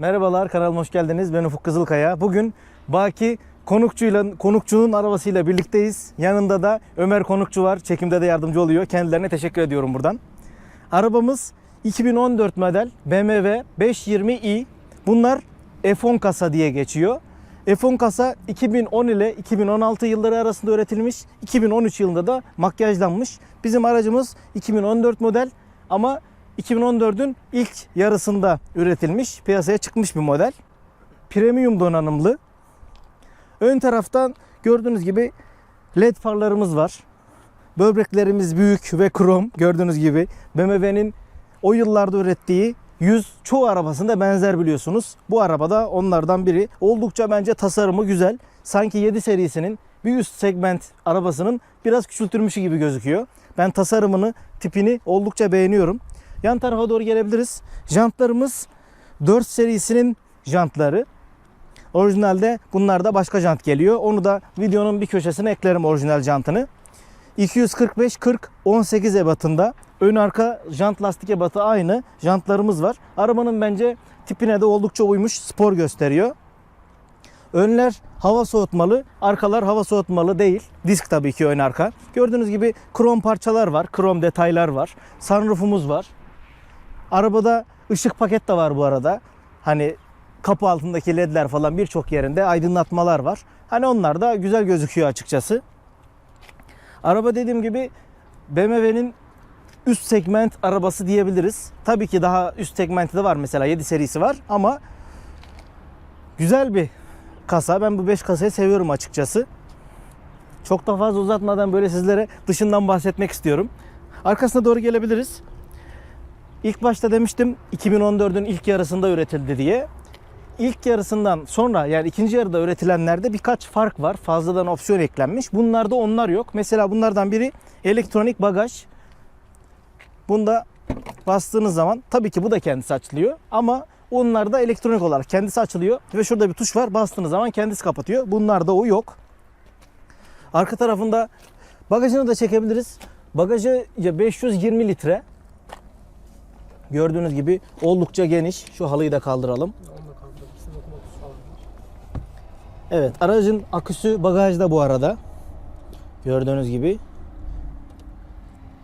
Merhabalar kanalıma hoş geldiniz. Ben Ufuk Kızılkaya. Bugün Baki Konukçuyla Konukçu'nun arabasıyla birlikteyiz. Yanında da Ömer Konukçu var. Çekimde de yardımcı oluyor. Kendilerine teşekkür ediyorum buradan. Arabamız 2014 model BMW 520i. Bunlar F10 kasa diye geçiyor. F10 kasa 2010 ile 2016 yılları arasında üretilmiş. 2013 yılında da makyajlanmış. Bizim aracımız 2014 model ama 2014'ün ilk yarısında üretilmiş, piyasaya çıkmış bir model. Premium donanımlı. Ön taraftan gördüğünüz gibi led farlarımız var. Böbreklerimiz büyük ve krom gördüğünüz gibi. BMW'nin o yıllarda ürettiği 100 çoğu arabasında benzer biliyorsunuz. Bu arabada onlardan biri. Oldukça bence tasarımı güzel. Sanki 7 serisinin bir üst segment arabasının biraz küçültülmüşü gibi gözüküyor. Ben tasarımını, tipini oldukça beğeniyorum. Yan tarafa doğru gelebiliriz. Jantlarımız 4 serisinin jantları. Orijinalde bunlarda başka jant geliyor. Onu da videonun bir köşesine eklerim orijinal jantını. 245 40 18 ebatında. Ön arka jant lastik ebatı aynı. Jantlarımız var. Arabanın bence tipine de oldukça uymuş. Spor gösteriyor. Önler hava soğutmalı, arkalar hava soğutmalı değil. Disk tabii ki ön arka. Gördüğünüz gibi krom parçalar var, krom detaylar var. Sunroofumuz var. Arabada ışık paket de var bu arada. Hani kapı altındaki ledler falan birçok yerinde aydınlatmalar var. Hani onlar da güzel gözüküyor açıkçası. Araba dediğim gibi BMW'nin üst segment arabası diyebiliriz. Tabii ki daha üst segmenti de var mesela 7 serisi var ama güzel bir kasa. Ben bu 5 kasayı seviyorum açıkçası. Çok da fazla uzatmadan böyle sizlere dışından bahsetmek istiyorum. Arkasına doğru gelebiliriz. İlk başta demiştim 2014'ün ilk yarısında üretildi diye. İlk yarısından sonra yani ikinci yarıda üretilenlerde birkaç fark var. Fazladan opsiyon eklenmiş. Bunlarda onlar yok. Mesela bunlardan biri elektronik bagaj. Bunda bastığınız zaman tabii ki bu da kendisi açılıyor ama onlar da elektronik olarak kendisi açılıyor ve şurada bir tuş var. Bastığınız zaman kendisi kapatıyor. Bunlarda o yok. Arka tarafında bagajını da çekebiliriz. Bagajı ya 520 litre. Gördüğünüz gibi oldukça geniş. Şu halıyı da kaldıralım. Evet aracın aküsü bagajda bu arada. Gördüğünüz gibi.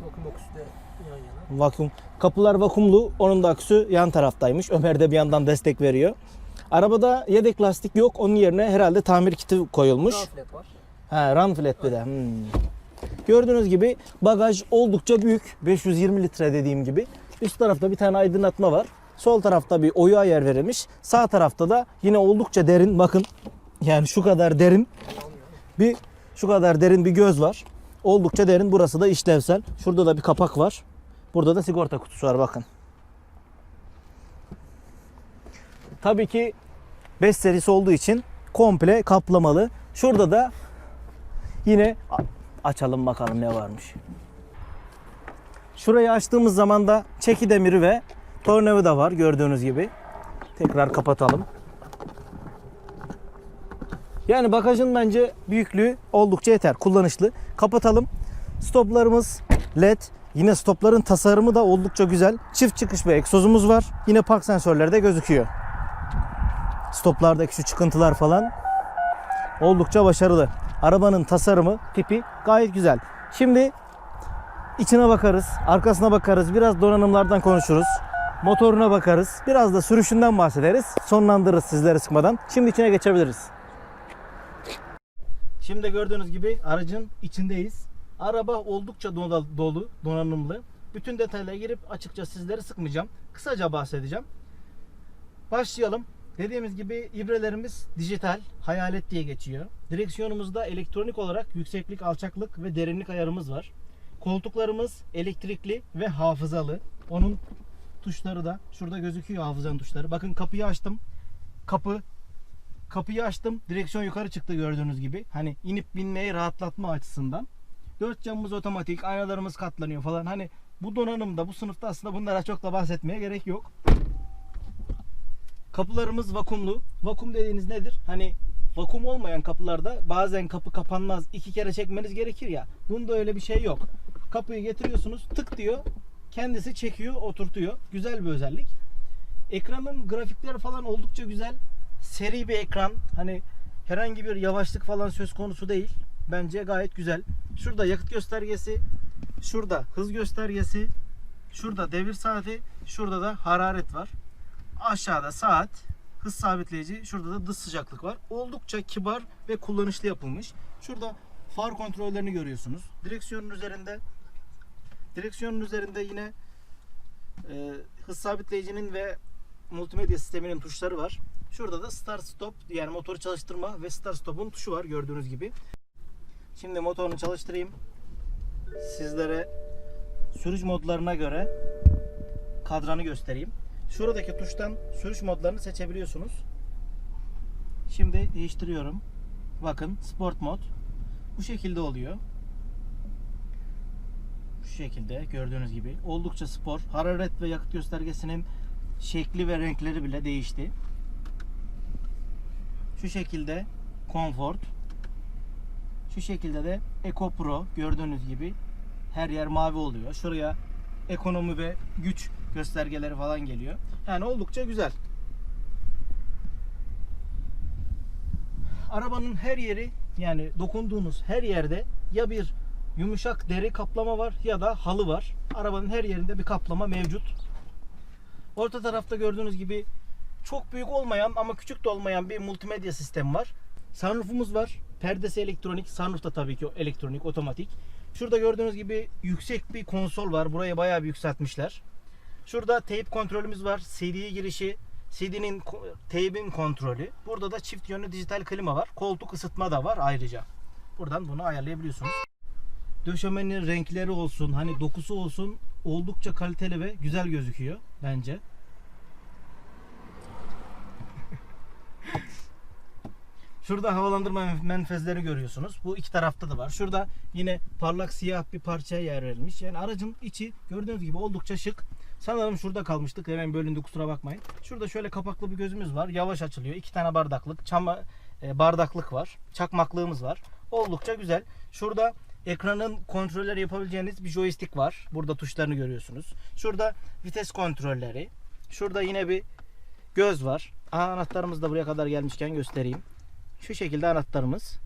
Vakum aküsü de yan yana. Vakum. Kapılar vakumlu. Onun da aküsü yan taraftaymış. Ömer de bir yandan destek veriyor. Arabada yedek lastik yok. Onun yerine herhalde tamir kiti koyulmuş. Raflet var. Ha, run flat bir de. Hmm. Gördüğünüz gibi bagaj oldukça büyük. 520 litre dediğim gibi. Üst tarafta bir tane aydınlatma var. Sol tarafta bir oyu yer verilmiş. Sağ tarafta da yine oldukça derin. Bakın yani şu kadar derin bir şu kadar derin bir göz var. Oldukça derin. Burası da işlevsel. Şurada da bir kapak var. Burada da sigorta kutusu var bakın. Tabii ki 5 serisi olduğu için komple kaplamalı. Şurada da yine açalım bakalım ne varmış. Şurayı açtığımız zaman da çeki demiri ve tornavida var gördüğünüz gibi. Tekrar kapatalım. Yani bagajın bence büyüklüğü oldukça yeter. Kullanışlı. Kapatalım. Stoplarımız led. Yine stopların tasarımı da oldukça güzel. Çift çıkış bir egzozumuz var. Yine park sensörleri de gözüküyor. Stoplardaki şu çıkıntılar falan oldukça başarılı. Arabanın tasarımı, tipi gayet güzel. Şimdi içine bakarız, arkasına bakarız, biraz donanımlardan konuşuruz. Motoruna bakarız, biraz da sürüşünden bahsederiz. Sonlandırırız sizleri sıkmadan. Şimdi içine geçebiliriz. Şimdi gördüğünüz gibi aracın içindeyiz. Araba oldukça dolu, donanımlı. Bütün detaylara girip açıkça sizleri sıkmayacağım. Kısaca bahsedeceğim. Başlayalım. Dediğimiz gibi ibrelerimiz dijital, hayalet diye geçiyor. Direksiyonumuzda elektronik olarak yükseklik, alçaklık ve derinlik ayarımız var. Koltuklarımız elektrikli ve hafızalı. Onun tuşları da şurada gözüküyor hafızanın tuşları. Bakın kapıyı açtım. Kapı kapıyı açtım. Direksiyon yukarı çıktı gördüğünüz gibi. Hani inip binmeyi rahatlatma açısından. Dört camımız otomatik, aynalarımız katlanıyor falan. Hani bu donanımda, bu sınıfta aslında bunlara çok da bahsetmeye gerek yok. Kapılarımız vakumlu. Vakum dediğiniz nedir? Hani vakum olmayan kapılarda bazen kapı kapanmaz. iki kere çekmeniz gerekir ya. Bunda öyle bir şey yok. Kapıyı getiriyorsunuz tık diyor. Kendisi çekiyor, oturtuyor. Güzel bir özellik. Ekranın grafikleri falan oldukça güzel. Seri bir ekran. Hani herhangi bir yavaşlık falan söz konusu değil. Bence gayet güzel. Şurada yakıt göstergesi, şurada hız göstergesi, şurada devir saati, şurada da hararet var. Aşağıda saat, hız sabitleyici, şurada da dış sıcaklık var. Oldukça kibar ve kullanışlı yapılmış. Şurada far kontrollerini görüyorsunuz. Direksiyonun üzerinde direksiyonun üzerinde yine e, hız sabitleyicinin ve multimedya sisteminin tuşları var. Şurada da start stop yani motoru çalıştırma ve start stop'un tuşu var gördüğünüz gibi. Şimdi motorunu çalıştırayım. Sizlere sürüş modlarına göre kadranı göstereyim. Şuradaki tuştan sürüş modlarını seçebiliyorsunuz. Şimdi değiştiriyorum. Bakın sport mod. Bu şekilde oluyor. Şu şekilde gördüğünüz gibi. Oldukça spor. Hararet ve yakıt göstergesinin şekli ve renkleri bile değişti. Şu şekilde Comfort. Şu şekilde de Eco Pro gördüğünüz gibi her yer mavi oluyor. Şuraya ekonomi ve güç göstergeleri falan geliyor. Yani oldukça güzel. Arabanın her yeri yani dokunduğunuz her yerde ya bir yumuşak deri kaplama var ya da halı var. Arabanın her yerinde bir kaplama mevcut. Orta tarafta gördüğünüz gibi çok büyük olmayan ama küçük de olmayan bir multimedya sistemi var. Sunroofumuz var. Perdesi elektronik. Sunroof da tabii ki elektronik, otomatik. Şurada gördüğünüz gibi yüksek bir konsol var. Burayı bayağı bir yükseltmişler. Şurada teyp kontrolümüz var. CD girişi, CD'nin teybin kontrolü. Burada da çift yönlü dijital klima var. Koltuk ısıtma da var ayrıca. Buradan bunu ayarlayabiliyorsunuz. Döşemenin renkleri olsun, hani dokusu olsun oldukça kaliteli ve güzel gözüküyor bence. Şurada havalandırma menfezleri görüyorsunuz. Bu iki tarafta da var. Şurada yine parlak siyah bir parçaya yer verilmiş. Yani aracın içi gördüğünüz gibi oldukça şık. Sanırım şurada kalmıştık. Hemen bölündü kusura bakmayın. Şurada şöyle kapaklı bir gözümüz var. Yavaş açılıyor. İki tane bardaklık, çama e, bardaklık var. Çakmaklığımız var. Oldukça güzel. Şurada ekranın kontrolleri yapabileceğiniz bir joystick var. Burada tuşlarını görüyorsunuz. Şurada vites kontrolleri. Şurada yine bir göz var. Aha, anahtarımız da buraya kadar gelmişken göstereyim. Şu şekilde anahtarımız.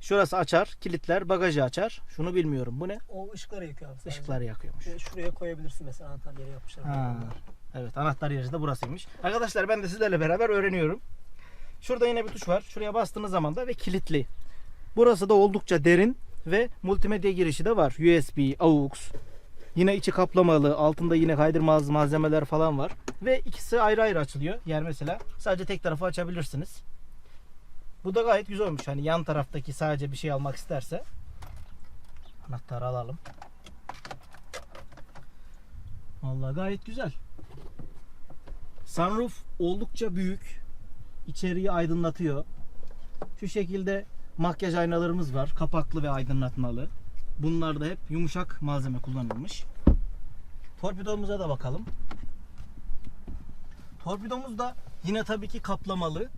Şurası açar, kilitler, bagajı açar. Şunu bilmiyorum. Bu ne? O ışıkları yakıyor abi. sadece. Işıkları yakıyormuş. Ve şuraya koyabilirsin mesela anahtar yeri yapmışlar. Ha, evet anahtar yeri de burasıymış. Arkadaşlar ben de sizlerle beraber öğreniyorum. Şurada yine bir tuş var. Şuraya bastığınız zaman da ve kilitli. Burası da oldukça derin ve multimedya girişi de var. USB, AUX. Yine içi kaplamalı. Altında yine kaydırmaz malzemeler falan var. Ve ikisi ayrı ayrı açılıyor. Yani mesela sadece tek tarafı açabilirsiniz. Bu da gayet güzel olmuş. Hani yan taraftaki sadece bir şey almak isterse anahtarı alalım. Vallahi gayet güzel. Sunroof oldukça büyük. İçeriği aydınlatıyor. Şu şekilde makyaj aynalarımız var. Kapaklı ve aydınlatmalı. Bunlar da hep yumuşak malzeme kullanılmış. Torpidomuza da bakalım. Torpidomuz da yine tabii ki kaplamalı.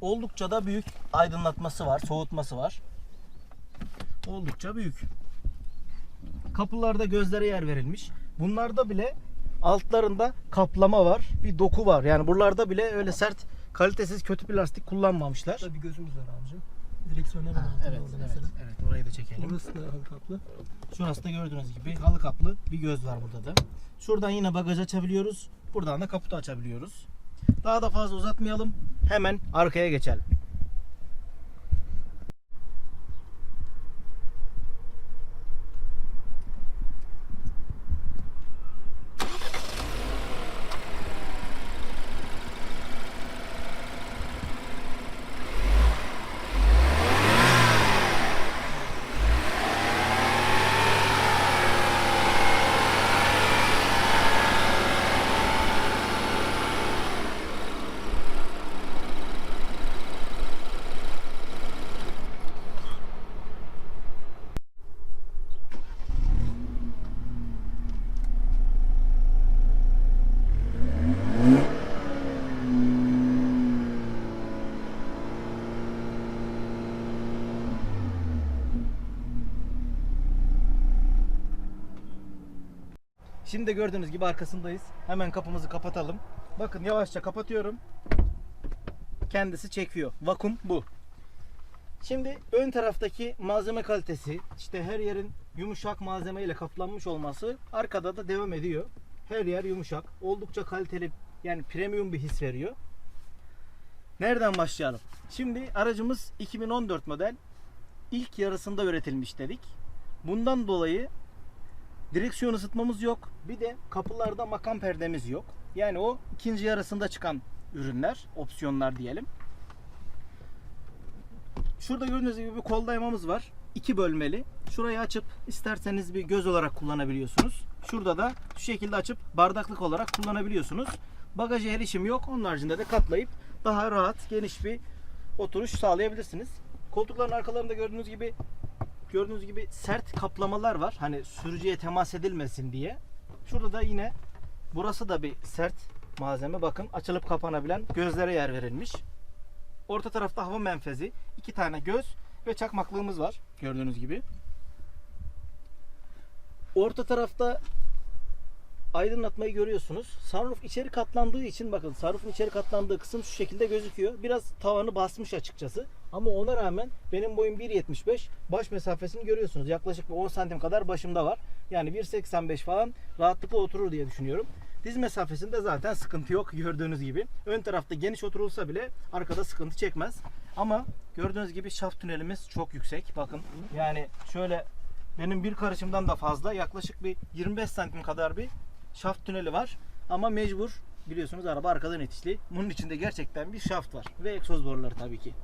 Oldukça da büyük aydınlatması var, soğutması var. Oldukça büyük. Kapılarda gözlere yer verilmiş. Bunlarda bile altlarında kaplama var. Bir doku var. Yani buralarda bile öyle sert, kalitesiz, kötü plastik kullanmamışlar. Burada bir gözümüz var abicim. Direksiyon hemen Ha, altında evet, orada evet, mesela. evet. Orayı da çekelim. Burası da halı kaplı. Şurası da gördüğünüz gibi halı kaplı bir göz var burada da. Şuradan yine bagaj açabiliyoruz. Buradan da kaputu açabiliyoruz. Daha da fazla uzatmayalım. Hemen arkaya geçelim. Şimdi de gördüğünüz gibi arkasındayız. Hemen kapımızı kapatalım. Bakın yavaşça kapatıyorum. Kendisi çekiyor. Vakum bu. Şimdi ön taraftaki malzeme kalitesi, işte her yerin yumuşak malzeme ile kaplanmış olması arkada da devam ediyor. Her yer yumuşak. Oldukça kaliteli yani premium bir his veriyor. Nereden başlayalım? Şimdi aracımız 2014 model. İlk yarısında üretilmiş dedik. Bundan dolayı direksiyon ısıtmamız yok. Bir de kapılarda makam perdemiz yok. Yani o ikinci yarısında çıkan ürünler, opsiyonlar diyelim. Şurada gördüğünüz gibi bir kol dayamamız var. İki bölmeli. Şurayı açıp isterseniz bir göz olarak kullanabiliyorsunuz. Şurada da şu şekilde açıp bardaklık olarak kullanabiliyorsunuz. Bagaja erişim yok. Onun haricinde de katlayıp daha rahat, geniş bir oturuş sağlayabilirsiniz. Koltukların arkalarında gördüğünüz gibi gördüğünüz gibi sert kaplamalar var. Hani sürücüye temas edilmesin diye. Şurada da yine burası da bir sert malzeme. Bakın açılıp kapanabilen gözlere yer verilmiş. Orta tarafta hava menfezi, iki tane göz ve çakmaklığımız var gördüğünüz gibi. Orta tarafta aydınlatmayı görüyorsunuz. Sunroof içeri katlandığı için bakın sunroofun içeri katlandığı kısım şu şekilde gözüküyor. Biraz tavanı basmış açıkçası. Ama ona rağmen benim boyum 1.75. Baş mesafesini görüyorsunuz. Yaklaşık bir 10 santim kadar başımda var. Yani 1.85 falan rahatlıkla oturur diye düşünüyorum. Diz mesafesinde zaten sıkıntı yok gördüğünüz gibi. Ön tarafta geniş oturulsa bile arkada sıkıntı çekmez. Ama gördüğünüz gibi şaft tünelimiz çok yüksek. Bakın yani şöyle benim bir karışımdan da fazla yaklaşık bir 25 santim kadar bir şaft tüneli var. Ama mecbur biliyorsunuz araba arkadan itişli. Bunun içinde gerçekten bir şaft var. Ve egzoz boruları tabii ki.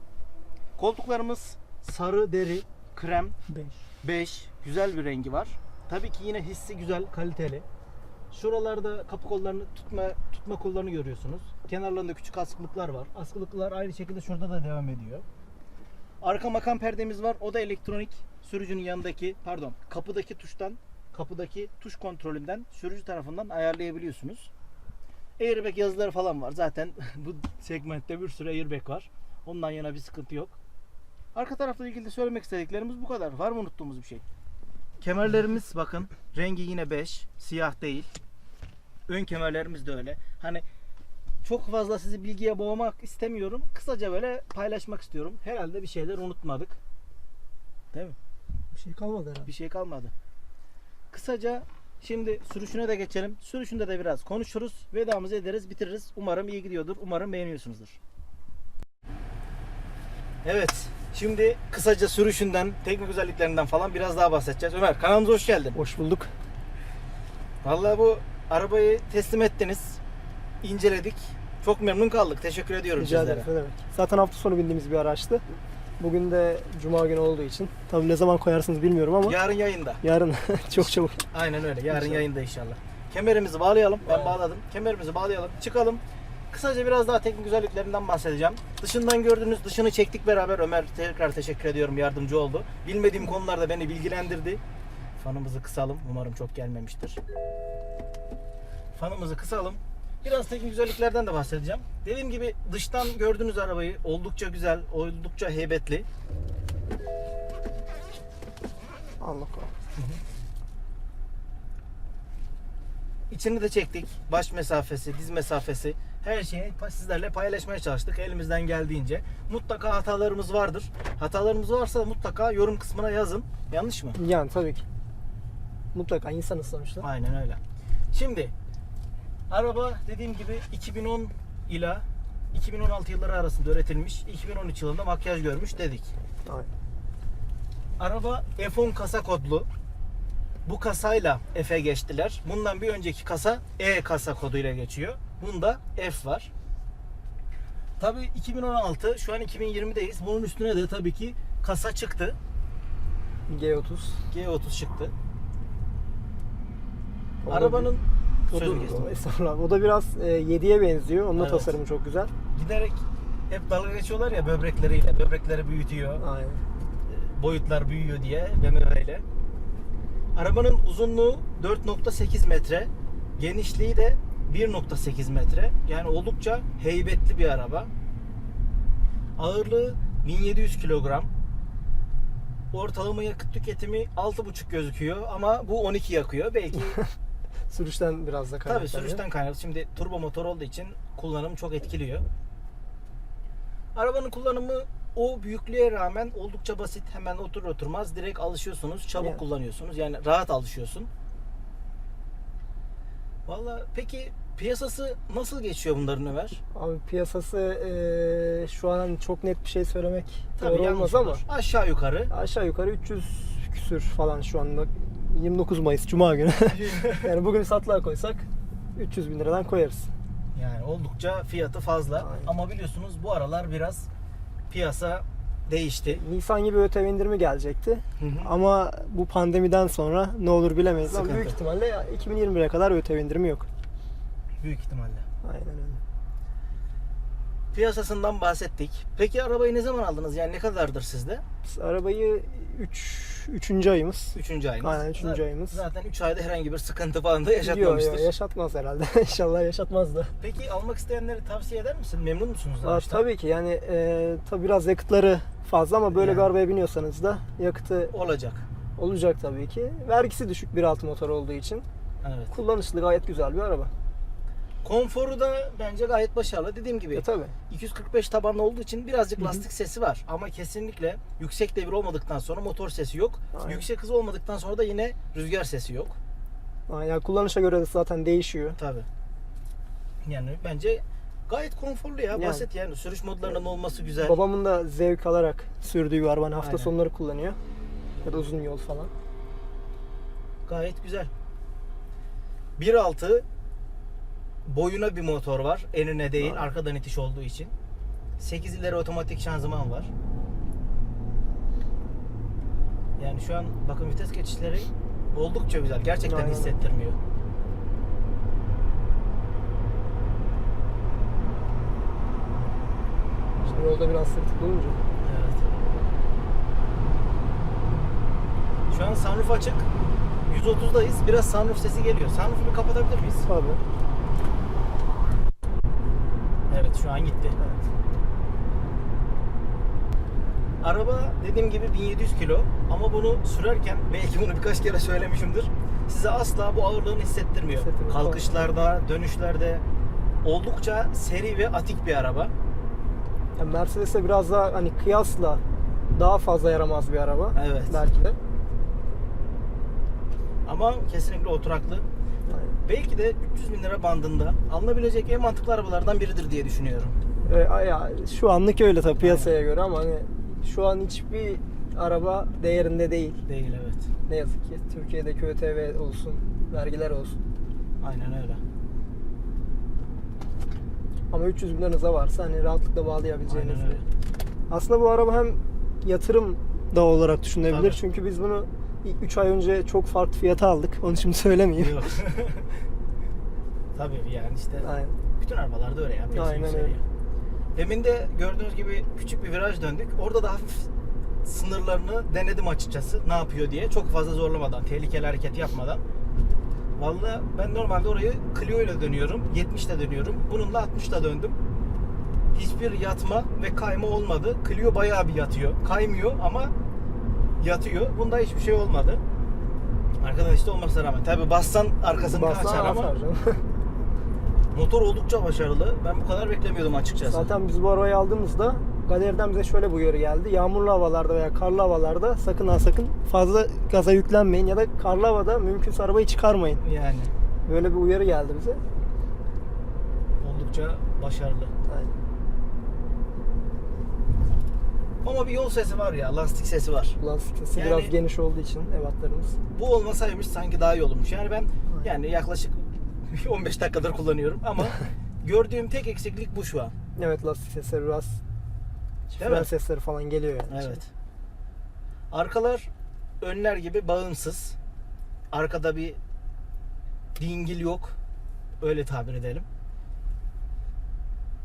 Koltuklarımız sarı deri, krem, 5. 5 güzel bir rengi var. Tabii ki yine hissi güzel, kaliteli. Şuralarda kapı kollarını tutma tutma kollarını görüyorsunuz. Kenarlarında küçük askılıklar var. Askılıklar aynı şekilde şurada da devam ediyor. Arka makam perdemiz var. O da elektronik. Sürücünün yanındaki, pardon, kapıdaki tuştan, kapıdaki tuş kontrolünden sürücü tarafından ayarlayabiliyorsunuz. Airbag yazıları falan var. Zaten bu segmentte bir sürü airbag var. Ondan yana bir sıkıntı yok. Arka tarafla ilgili de söylemek istediklerimiz bu kadar. Var mı unuttuğumuz bir şey? Kemerlerimiz bakın rengi yine 5, siyah değil. Ön kemerlerimiz de öyle. Hani çok fazla sizi bilgiye boğmak istemiyorum. Kısaca böyle paylaşmak istiyorum. Herhalde bir şeyler unutmadık. Değil mi? Bir şey kalmadı herhalde. Bir şey kalmadı. Kısaca şimdi sürüşüne de geçelim. Sürüşünde de biraz konuşuruz. Vedamızı ederiz, bitiririz. Umarım iyi gidiyordur. Umarım beğeniyorsunuzdur. Evet. Şimdi kısaca sürüşünden, teknik özelliklerinden falan biraz daha bahsedeceğiz. Ömer kanalımıza hoş geldin. Hoş bulduk. Vallahi bu arabayı teslim ettiniz. İnceledik. Çok memnun kaldık. Teşekkür ediyorum Rica sizlere. ederim. Ne demek. Zaten hafta sonu bindiğimiz bir araçtı. Bugün de cuma günü olduğu için. Tabii ne zaman koyarsınız bilmiyorum ama Yarın yayında. yarın çok çabuk. Aynen öyle. Yarın İnşallah. yayında inşallah. Kemerimizi bağlayalım. Ben bağladım. Kemerimizi bağlayalım. Çıkalım. Kısaca biraz daha teknik özelliklerinden bahsedeceğim. Dışından gördüğünüz dışını çektik beraber. Ömer tekrar teşekkür ediyorum. Yardımcı oldu. Bilmediğim konularda beni bilgilendirdi. Fanımızı kısalım. Umarım çok gelmemiştir. Fanımızı kısalım. Biraz teknik özelliklerden de bahsedeceğim. Dediğim gibi dıştan gördüğünüz arabayı oldukça güzel, oldukça heybetli. Allah korusun. İçini de çektik. Baş mesafesi, diz mesafesi her şeyi sizlerle paylaşmaya çalıştık elimizden geldiğince. Mutlaka hatalarımız vardır. Hatalarımız varsa mutlaka yorum kısmına yazın. Yanlış mı? Yani tabii ki. Mutlaka insanız sonuçta. Aynen öyle. Şimdi araba dediğim gibi 2010 ila 2016 yılları arasında üretilmiş. 2013 yılında makyaj görmüş dedik. Aynen. Araba F10 kasa kodlu. Bu kasayla F'e geçtiler. Bundan bir önceki kasa E kasa koduyla geçiyor. Bunda F var. Tabii 2016, şu an 2020'deyiz. Bunun üstüne de tabii ki kasa çıktı. G30. G30 çıktı. O Arabanın o da, o, da biraz e, 7'ye benziyor. Onun Evet. tasarımı çok güzel. Giderek hep dalga geçiyorlar ya böbrekleriyle. Böbrekleri büyütüyor. Aynen. boyutlar büyüyor diye BMW ile. Arabanın uzunluğu 4.8 metre, genişliği de 1.8 metre. Yani oldukça heybetli bir araba. Ağırlığı 1700 kilogram. Ortalama yakıt tüketimi 6.5 gözüküyor ama bu 12 yakıyor. Belki Sürüşten biraz da Tabii kaynaklanıyor. sürüşten kaynaklı. Şimdi turbo motor olduğu için kullanım çok etkiliyor. Arabanın kullanımı o büyüklüğe rağmen oldukça basit. Hemen otur oturmaz direkt alışıyorsunuz. Çabuk Yani. kullanıyorsunuz. Yani rahat alışıyorsun. Valla peki piyasası nasıl geçiyor bunların Ömer? Abi piyasası eee, şu an hani çok net bir şey söylemek Tabii doğru olmaz ama olur. Aşağı yukarı. aşağı yukarı 300 küsür falan şu anda. 29 Mayıs Cuma günü. yani bugün satlığa koysak 300 bin liradan koyarız. yani oldukça fiyatı fazla. Aynen. Ama biliyorsunuz bu aralar biraz piyasa değişti. Nisan gibi ÖTV indirimi gelecekti. Hı hı. Ama bu pandemiden sonra ne olur bilemeyiz. Ama Sıkıntı. büyük ihtimalle 2021'e kadar ÖTV indirimi yok. Büyük ihtimalle. Aynen öyle. Piyasasından bahsettik. Peki arabayı ne zaman aldınız? Yani ne kadardır sizde? Biz arabayı 3 3. ayımız. Üçüncü ayınız. Aynen, üçüncü Zaten- ayımız. Zaten 3 ayda herhangi bir sıkıntı falan da yaşatmamıştır. yok yaşatmaz herhalde. İnşallah yaşatmaz da. Peki almak isteyenleri tavsiye eder misin? Memnun musunuz? Aa, tabii ki yani e, tabii biraz yakıtları fazla ama böyle bir Yani. arabaya biniyorsanız da yakıtı Olacak. olacak tabii ki. Vergisi düşük 1.6 motor olduğu için. Evet. Kullanışlı gayet güzel bir araba. Konforu da bence gayet başarılı. Dediğim gibi E tabii. 245 tabanlı olduğu için birazcık lastik sesi var. Ama kesinlikle yüksek devir olmadıktan sonra motor sesi yok. Aynen. Yüksek hız olmadıktan sonra da yine rüzgar sesi yok. Aa, Yani kullanışa göre de zaten değişiyor. Tabii. Yani bence gayet konforlu ya. Yani. Basit yani. Sürüş modlarının olması güzel. Babamın da zevk alarak sürdüğü araba. Hani hafta Aynen. sonları kullanıyor. Ya da uzun yol falan. Gayet güzel. 1.6 boyuna bir motor var. Enine değil, Aynen. arkadan itiş olduğu için. 8 ileri otomatik şanzıman var. Yani şu an bakın vites geçişleri oldukça güzel. Gerçekten Aynen. hissettirmiyor. Yolda biraz sırtık olunca. Evet. Şu an sunroof açık. 130'dayız. Biraz sunroof sesi geliyor. Sunroof'u bir kapatabilir miyiz? Tabii. Evet şu an gitti. Evet. Araba dediğim gibi 1700 kilo ama bunu sürerken belki bunu birkaç kere söylemişimdir. Size asla bu ağırlığını. Hissettirmiyor. Kalkışlarda, dönüşlerde oldukça seri ve atik bir araba. Yani Mercedes'e biraz daha hani kıyasla daha fazla yaramaz bir araba. Evet. Belki de. Ama kesinlikle oturaklı. Aynen. Belki de 300 bin lira bandında alınabilecek en mantıklı arabalardan biridir diye düşünüyorum. E, ya, şu anlık öyle tabii piyasaya göre ama hani şu an hiçbir araba değerinde değil. Değil evet. Ne yazık ki. Türkiye'deki ÖTV olsun, vergiler olsun. Aynen öyle. Ama 300 bin liranıza varsa hani rahatlıkla bağlayabileceğiniz Aynen öyle. bir. Aslında bu araba hem yatırım da olarak düşünebilir. Tabii. Çünkü biz bunu 3 ay önce çok farklı fiyata aldık. Onu şimdi söylemeyeyim. Yok. Tabii yani işte Aynen. bütün arabalarda öyle ya. Aynen öyle. Demin de gördüğünüz gibi küçük bir viraj döndük. Orada da hafif sınırlarını denedim açıkçası. Ne yapıyor diye. Çok fazla zorlamadan, tehlikeli hareket yapmadan. Vallahi ben normalde orayı Clio ile dönüyorum. 70 ile dönüyorum. Bununla 60 ile döndüm. Hiçbir yatma ve kayma olmadı. Clio bayağı bir yatıyor. Kaymıyor ama yatıyor. Bunda hiçbir şey olmadı. Arkadan işte olmasına rağmen. Tabi bassan arkasını Bassan açar ama motor oldukça başarılı. Ben bu kadar beklemiyordum açıkçası. Zaten biz bu arabayı aldığımızda galeriden bize şöyle bir uyarı geldi. Yağmurlu havalarda veya karlı havalarda sakın ha sakın fazla gaza yüklenmeyin ya da karlı havada mümkünse arabayı çıkarmayın. Yani Böyle bir uyarı geldi bize. oldukça başarılı. Aynen. Ama bir yol sesi var ya, lastik sesi var. Lastik sesi Yani- biraz geniş olduğu için evatlarımız. Bu olmasaymış sanki daha iyi olurmuş. Yani ben yani yaklaşık 15 dakikadır kullanıyorum ama gördüğüm tek eksiklik bu şu an. Evet lastik sesleri biraz Değil fren mi? sesleri falan geliyor yani. Evet. Arkalar önler gibi bağımsız. Arkada bir dingil yok. Öyle tabir edelim.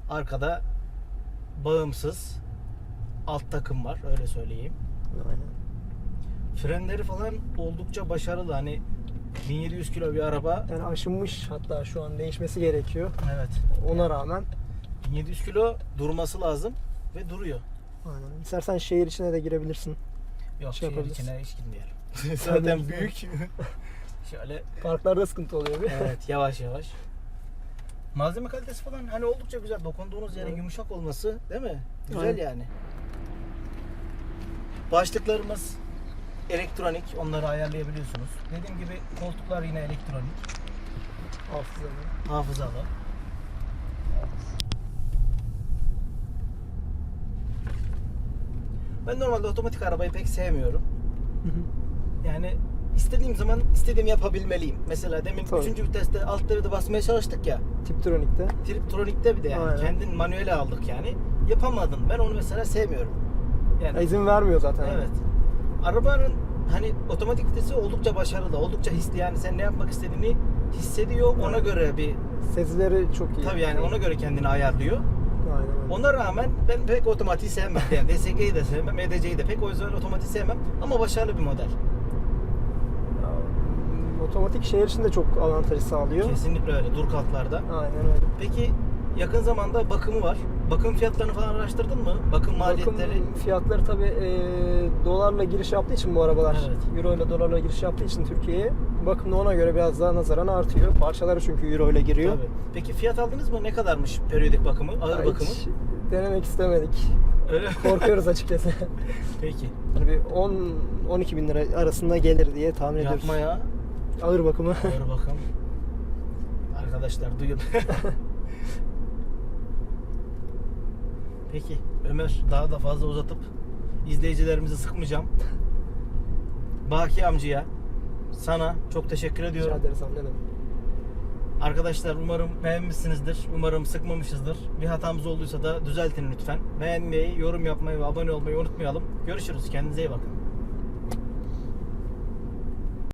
Arkada bağımsız alt takım var öyle söyleyeyim. Aynen. Frenleri falan oldukça başarılı. Hani 1700 kilo bir araba. Yani aşınmış hatta şu an değişmesi gerekiyor. Evet. Ona rağmen 1700 kilo durması lazım ve duruyor. aynen. İstersen şehir içine de girebilirsin. Yok Şey şehir yapabiliriz. içine hiç girmeyelim. Zaten büyük. Şöyle Parklarda sıkıntı oluyor bir. evet yavaş yavaş. Malzeme kalitesi falan hani oldukça güzel. Dokunduğunuz yerin Evet. yumuşak olması değil mi? Güzel Aynen. yani. Başlıklarımız elektronik. Onları ayarlayabiliyorsunuz. Dediğim gibi koltuklar yine elektronik. Hafızalı. Hafızalı. Ben normalde otomatik arabayı pek sevmiyorum. Yani istediğim zaman istediğimi yapabilmeliyim. Mesela demin Tabii. 3. viteste alt devirde basmaya çalıştık ya. Tiptronik'te. Triptronik'te bir de yani Aynen. kendin manuele aldık yani. Yapamadın. Ben onu mesela sevmiyorum. Yani İzin vermiyor zaten. evet. Arabanın hani otomatik vitesi oldukça başarılı, oldukça hisli yani sen ne yapmak istediğini hissediyor. Ona Evet. göre bir Sezileri çok iyi. tabii yani ona göre kendini ayarlıyor. Aynen öyle. Ona rağmen ben pek otomatiği sevmem. Yani DSG'yi de sevmem, EDC'yi de pek o yüzden otomatiği sevmem. Ama başarılı bir model. Otomatik şehir içinde çok avantajı sağlıyor. Kesinlikle öyle dur kalklarda. Aynen öyle. Peki yakın zamanda bakımı var. Bakım fiyatlarını falan araştırdın mı? Bakım maliyetleri Bakım fiyatları tabi dolarla giriş yaptığı için bu arabalar. Evet. Euro ile dolarla giriş yaptığı için Türkiye'ye bakım da ona göre biraz daha nazaran artıyor. Parçaları çünkü euro ile giriyor. Tabii. Peki fiyat aldınız mı? Ne kadarmış periyodik bakımı, ağır Ya bakımı? Hiç denemek istemedik. Öyle? Korkuyoruz açıkçası. Peki. Hani bir 10-12 bin lira arasında gelir diye tahmin ediyoruz. Yapma ya. Ağır bakımı. Ağır bakım. Arkadaşlar duyun. Peki Ömer daha da fazla uzatıp izleyicilerimizi sıkmayacağım. Baki amcaya sana çok teşekkür Rica ediyorum. ederiz abi ne demek. Arkadaşlar umarım beğenmişsinizdir. Umarım sıkmamışızdır. Bir hatamız olduysa da düzeltin lütfen. Beğenmeyi, yorum yapmayı ve abone olmayı unutmayalım. Görüşürüz. Kendinize iyi bakın.